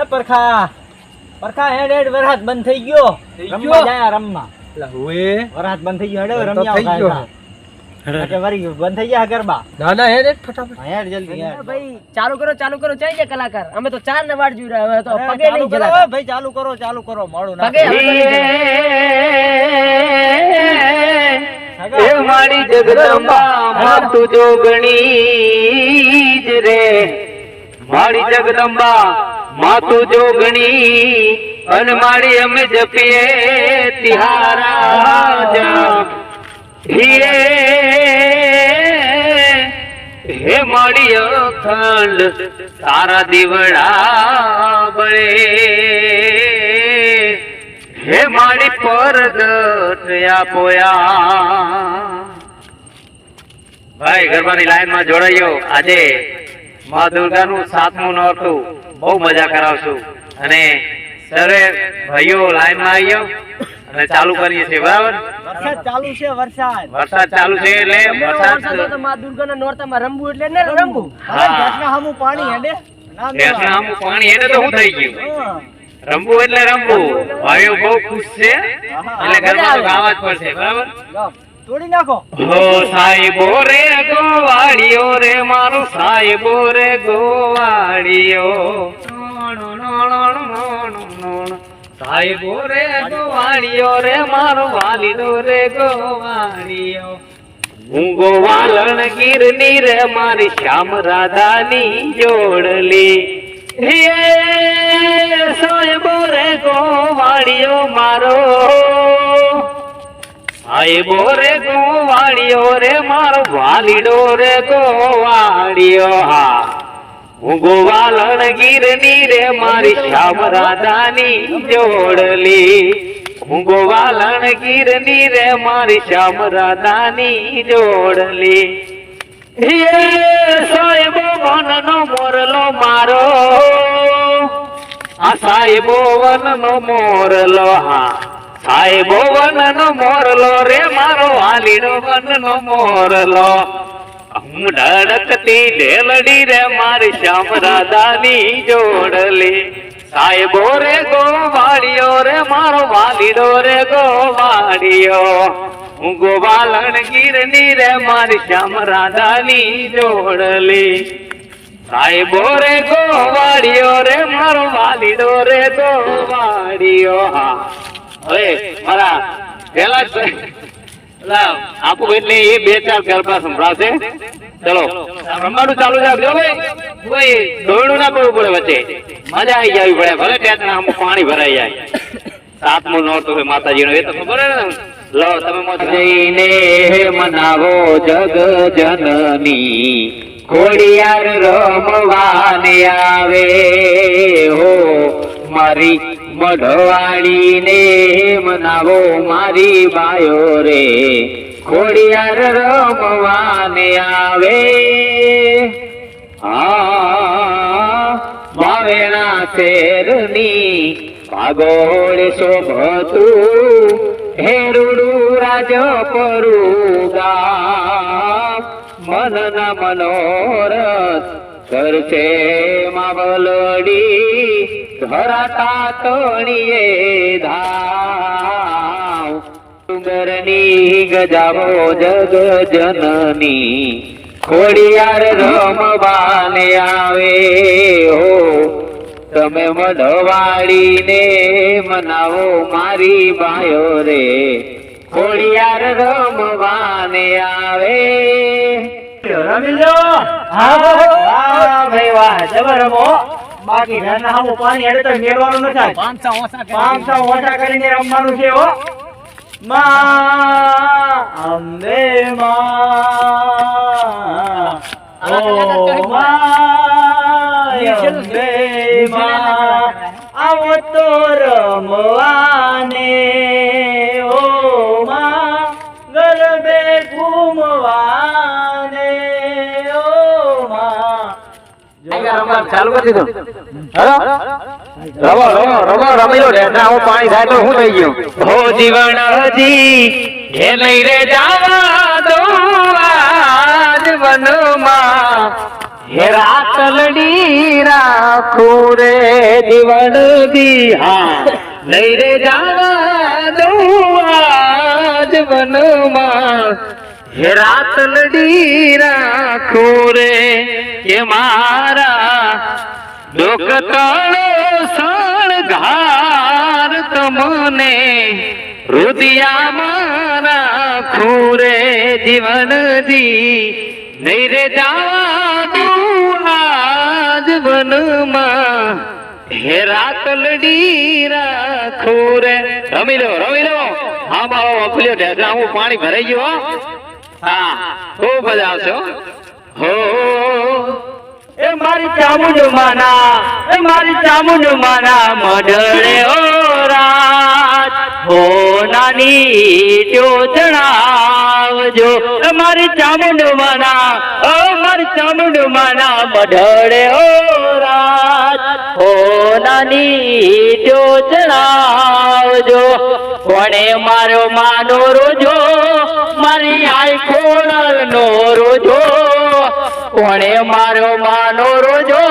એ પરખા. પરખા હેડ હેડ વરસાદ બંધ થઈ ગયો. રમવા જાય રમવા. એટલે હવે? વરસાદ બંધ થઈ ગયો હેડ રમ્યા થઈ ગયો. કે વરી બંધ થઈ ગયા ગરબા. ના ના હેડ ફટાફટ. હેડ જલ્દી હેડ. ભાઈ ચાલુ કરો ચાલુ કરો ચાઈ જાય કલાકાર. અમે તો ચાર ને વાટ જોઈ રહ્યા હવે તો પગે નહીં જલા ભાઈ ચાલુ કરો ચાલુ કરો મોડું ના પગે તો. એ મારી જગદંબા માતું જોગણી જ રે. મારી જગદંબા માતું જોગણી અને મારી અમે જપીએ, તિહારા હીરે હે મારી અખંડ, તારા દીવડા બળે. હે મારી પરદટ પોયા ભાઈ, ગરબાની લાઈનમાં જોડાયો. આજે મા દુર્ગાનું સાતમું નોરતું બહુ મજા કરાવશું. અને સર્વે ભાઈઓ લાઈનમાં આવ્યો અને ચાલુ કરીએ છીએ બરાબર? વરસાદ ચાલુ છે વરસાદ. વરસાદ ચાલુ છે એટલે વરસાદ તો મા દુર્ગાના નોરતામાં રમવું એટલે ને રમવું. હામું પાણી હેડે. પાણી એને તો હું થઈ ગયું. રમવું એટલે રમવું. ભાઈઓ બહુ ખુશ છે. એટલે ઘરમાં તો ગાવા જ પડશે બરાબર? તોડી નાખો. હો સાહેબો રે ગોવાળીઓ રે, મારો સાહેબો રે ગોવાળીઓ. સાહેબો રે ગોવાળીઓ રે, મારો વાલીડો રે ગોવાળીઓ. હું ગોવાલણ ગીરની રે, મારી શ્યામ રાધાની જોડલી હે સાહેબો રે ગોવાળીઓ મારો. સાહેબો રે ગોવાળિયો રે, મારો વાલીડો રે ગોવાળિયો, હા. હું ગોવાલણ ગીરની રે, મારી શ્યામ રાધાની જોડલી હું ગોવાલણ ગીરની રે, મારી શ્યામ રાધાની જોડલી સાહેબો, વનનો મોરલો મારો. આ સાહેબો વનનો મોરલો, હા. સાહેબો વનનો મોરલો રે મારો વાલીડો વનનો મોરલો. હું ધડકતી ઢેલડી રે મારી શ્યામ રાધાની જોડલી. સાહેબો રે ગોવાળિયો રે મારો વાલીડો રે ગોવાળિયો હું ગોવાલણ ગીરની રે મારી શ્યામ રાધાની જોડલી. સાહેબો રે ગોવાળિયો રે મારો વાલીડો રે ગોવાળિયો હા. હવે મારા પેલા જ એટલે એ બે ચાર ગરબા સંભળાશે. ચલો. રમવાનું ચાલુ રાખજો કોઈ ના કરવું પડે વચ્ચે. મજા આવી જવી પડે ભલે ત્યાં અમુક પાણી ભરાઈ જાય. સાતમું નોરતું હોય માતાજીનો, એ તો ખબર ને? લો, તમે જઈને મનાવો જગ જનની. ઘોડિયાર રમવાને આવે હો મારી મઢવાડીને મનાવો મારી બાયો રે. ખોડિયાર રમવાને આવે. આ માવેણા શેરની ભાગોળ શોભતું હેરુડું રાજ પરુગા મનના મનોરથ કરશે માવલડી, ધરાતા તોણીએ ધાવ. સુંદરની ગજાવો જગ જનની, ખોડિયાર રમવાને આવે હો. તમે મઢવાડીને મનાવો મારી બાયો રે, ખોડિયાર રમવાને આવે. રમી હા વાહ ભાઈ વાહ જબર રમો. બાકી ઘરના હામું પાણી હેડે તો મેળવાનું ન થાય. પાંચસો ઓછા કરી ઓછા કરીને રમવાનું છે હો. માં અંબે માં. ઓ માં અંબે માં. આવો તો રમવાને. ઓ ચાલુ કરી દીધું. રમો રમો રમો રમી લો રેઠા હું પાણી થાય તો શું થઈ ગયું. હો જીવણજી એ નહીં રે જાવા દો. આજ વનમાં હે રાતલડી રાખું રે જીવન દિહા નહીં રે જાવા દઉં આજ વનમાં હે રાતલડી રાખો રે કે મારા દુઃખ તળો સણઘાર તમને રુદિયા મારા ખૂરે જીવનજી નહીં રે જાવાનું આજ વનમાં. હે રાતલડી રાખો રે. રમી લો રમી લો. હા, બાબા વાપર્યો ઢેકડા હું પાણી ભરાઈ ગયો હો. ખૂબ મજા હો. એ મારી ચામુંડ માના, એ મારી ચામુંડ માના મઢળે ઓ રાત હો, નાની એ મારી ચામુંડ માના ઓ મારી ચામુંડ માના મઢળે ઓ રાત હો, નાની ટ્યો જણાવજો. કોણે મારો માનો રોજો? મારી આઈ ખોડલ નો રોજો. કોણે મારો માનો રોજો?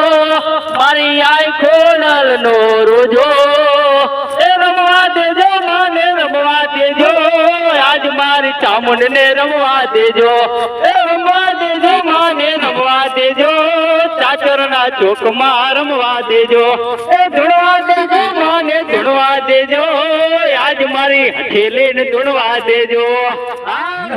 મારી આઈ ખોડલ નો રોજો. એ રમવા દેજો, માને રમવા દેજો. આજ મારી ચામુંડ ને રમવા દેજો. એ રમવા ચાચર ના ચોકમાં રમવા દેજો. એ ધૂણવા દેજો, માને ધૂણવા દેજો. આજ મારી હથેલી ને ધૂણવા દેજો.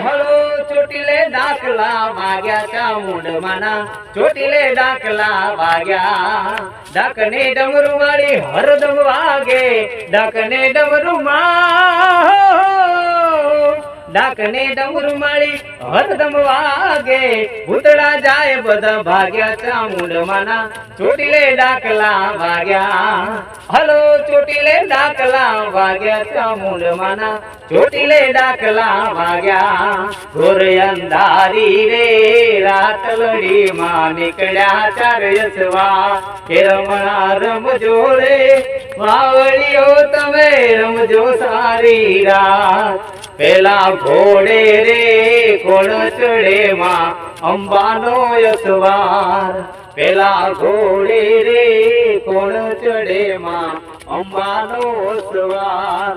હળો ચોટીલે ડાકલા વાગ્યા ચામુંડ માના ચોટીલે ડાકલા વાગ્યા. ડાકને ડમરુ મારી હરદમ વાગે. ડાકને ડમરુ માં ડાકને ડમરુ મારી હરદમ વાગે. ભૂતડા જાય બધા ભાગ્યા ચામુંડ માના ચોટીલે ડાકલા વાગ્યા. હલો, ચોટીલે ડાકલા વાગ્યા ચામુંડ માના ચોટીલે ડાકલા વાગ્યા. ઘોર અંધારી રે, રાત લડી માં નીકળ્યા ચાર યસવા કે રમણા રમજો રે, વાવળીઓ તમે રમજો સારી રાત. પેલા ઘોડે રે ચડે માં અંબાનો યસવાર પેલા ઘોડે રે ચડે માં અંબાનો સવાર